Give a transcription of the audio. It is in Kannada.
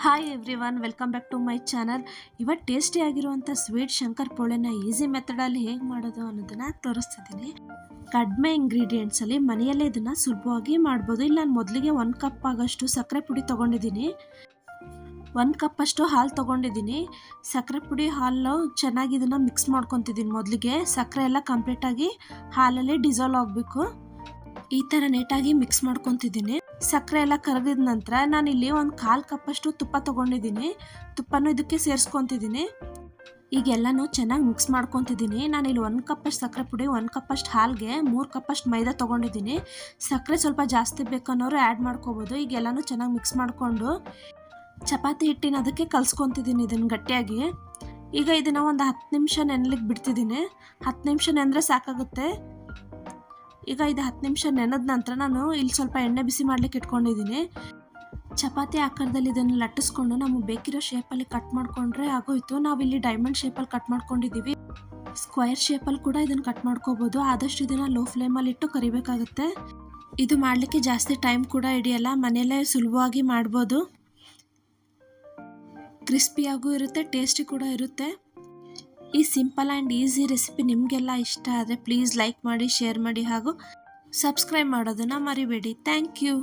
Hi everyone welcome back to my channel ಇವತ್ತು ಟೇಸ್ಟಿ ಆಗಿರುವಂಥ ಸ್ವೀಟ್ ಶಂಕರ್ ಪೋಳೆನ ಈಸಿ ಮೆಥಡಲ್ಲಿ ಹೇಗೆ ಮಾಡೋದು ಅನ್ನೋದನ್ನ ತೋರಿಸ್ತಿದ್ದೀನಿ ಕಡಿಮೆ ಇಂಗ್ರೀಡಿಯೆಂಟ್ಸಲ್ಲಿ ಮನೆಯಲ್ಲೇ ಇದನ್ನು ಸುಲಭವಾಗಿ ಮಾಡ್ಬೋದು. ಇಲ್ಲಿ ನಾನು ಮೊದಲಿಗೆ ಒಂದು ಕಪ್ ಆಗೋಷ್ಟು ಸಕ್ಕರೆ ಪುಡಿ ತೊಗೊಂಡಿದ್ದೀನಿ ಕಪ್ ಅಷ್ಟು ಹಾಲು ತೊಗೊಂಡಿದ್ದೀನಿ ಸಕ್ಕರೆ ಪುಡಿ, ಹಾಲು ಚೆನ್ನಾಗಿ ಇದನ್ನು ಮಿಕ್ಸ್ ಮಾಡ್ಕೊತಿದ್ದೀನಿ ಮೊದಲಿಗೆ. ಸಕ್ಕರೆ ಎಲ್ಲ ಕಂಪ್ಲೀಟಾಗಿ ಹಾಲಲ್ಲಿ ಡಿಸಾಲ್ವ್ ಆಗಬೇಕು. ಈ ಥರ ನೀಟಾಗಿ ಮಿಕ್ಸ್ ಮಾಡ್ಕೊತಿದ್ದೀನಿ ಸಕ್ಕರೆ ಎಲ್ಲ ಕರಗಿದ ನಂತರ ನಾನು ಇಲ್ಲಿ ಒಂದು ಕಾಲು ಕಪ್ಪಷ್ಟು ತುಪ್ಪ ತೊಗೊಂಡಿದ್ದೀನಿ. ತುಪ್ಪನೂ ಇದಕ್ಕೆ ಸೇರಿಸ್ಕೊತಿದ್ದೀನಿ. ಈಗ ಎಲ್ಲನೂ ಚೆನ್ನಾಗಿ ಮಿಕ್ಸ್ ಮಾಡ್ಕೊತಿದ್ದೀನಿ. ನಾನು ಇಲ್ಲಿ ಒಂದು ಕಪ್ಪಷ್ಟು ಸಕ್ಕರೆ ಪುಡಿ, ಒಂದು ಕಪ್ಪಷ್ಟು ಹಾಲಿಗೆ, ಮೂರು ಕಪ್ಪಷ್ಟು ಮೈದಾ ತೊಗೊಂಡಿದ್ದೀನಿ. ಸಕ್ಕರೆ ಸ್ವಲ್ಪ ಜಾಸ್ತಿ ಬೇಕನ್ನೋರು ಆ್ಯಡ್ ಮಾಡ್ಕೋಬೋದು. ಈಗ ಎಲ್ಲನೂ ಚೆನ್ನಾಗಿ ಮಿಕ್ಸ್ ಮಾಡಿಕೊಂಡು ಚಪಾತಿ ಹಿಟ್ಟಿನ ಅದಕ್ಕೆ ಕಲ್ಸ್ಕೊತಿದ್ದೀನಿ ಇದನ್ನು ಗಟ್ಟಿಯಾಗಿ. ಈಗ ಇದನ್ನು ಒಂದು ಹತ್ತು ನಿಮಿಷ ನೆನಲಿಕ್ಕೆ ಬಿಡ್ತಿದ್ದೀನಿ. ಹತ್ತು ನಿಮಿಷ ನೆನೆದ್ರೆ ಸಾಕಾಗುತ್ತೆ. ಈಗ ಇದು ಹತ್ತು ನಿಮಿಷ ನೆನೆದ ನಂತರ ನಾನು ಇಲ್ಲಿ ಸ್ವಲ್ಪ ಎಣ್ಣೆ ಬಿಸಿ ಮಾಡ್ಲಿಕ್ಕೆ ಇಟ್ಕೊಂಡಿದ್ದೀನಿ. ಚಪಾತಿ ಆಕಾರದಲ್ಲಿ ಇದನ್ನು ಲಟ್ಟಿಸ್ಕೊಂಡು ನಮಗೆ ಬೇಕಿರೋ ಶೇಪಲ್ಲಿ ಕಟ್ ಮಾಡಿಕೊಂಡ್ರೆ ಆಗೋಯ್ತು. ನಾವಿಲ್ಲಿ ಡೈಮಂಡ್ ಶೇಪಲ್ಲಿ ಕಟ್ ಮಾಡ್ಕೊಂಡಿದ್ದೀವಿ. ಸ್ಕ್ವೈರ್ ಶೇಪಲ್ಲಿ ಕೂಡ ಇದನ್ನು ಕಟ್ ಮಾಡ್ಕೋಬೋದು. ಆದಷ್ಟು ಇದನ್ನು ಲೋ ಫ್ಲೇಮಲ್ಲಿ ಇಟ್ಟು ಕರಿಬೇಕಾಗುತ್ತೆ. ಇದು ಮಾಡಲಿಕ್ಕೆ ಜಾಸ್ತಿ ಟೈಮ್ ಕೂಡ ಹಿಡಿಯಲ್ಲ. ಮನೆಯಲ್ಲೇ ಸುಲಭವಾಗಿ ಮಾಡ್ಬೋದು. ಕ್ರಿಸ್ಪಿಯಾಗೂ ಇರುತ್ತೆ ಟೇಸ್ಟಿ ಕೂಡ ಇರುತ್ತೆ. ಈ ಸಿಂಪಲ್ ಆ್ಯಂಡ್ ಈಸಿ ರೆಸಿಪಿ ನಿಮಗೆಲ್ಲ ಇಷ್ಟ ಆದರೆ ಪ್ಲೀಸ್ ಲೈಕ್ ಮಾಡಿ ಶೇರ್ ಮಾಡಿ ಹಾಗೂ ಸಬ್ಸ್ಕ್ರೈಬ್ ಮಾಡೋದನ್ನು ಮರಿಬೇಡಿ. Thank you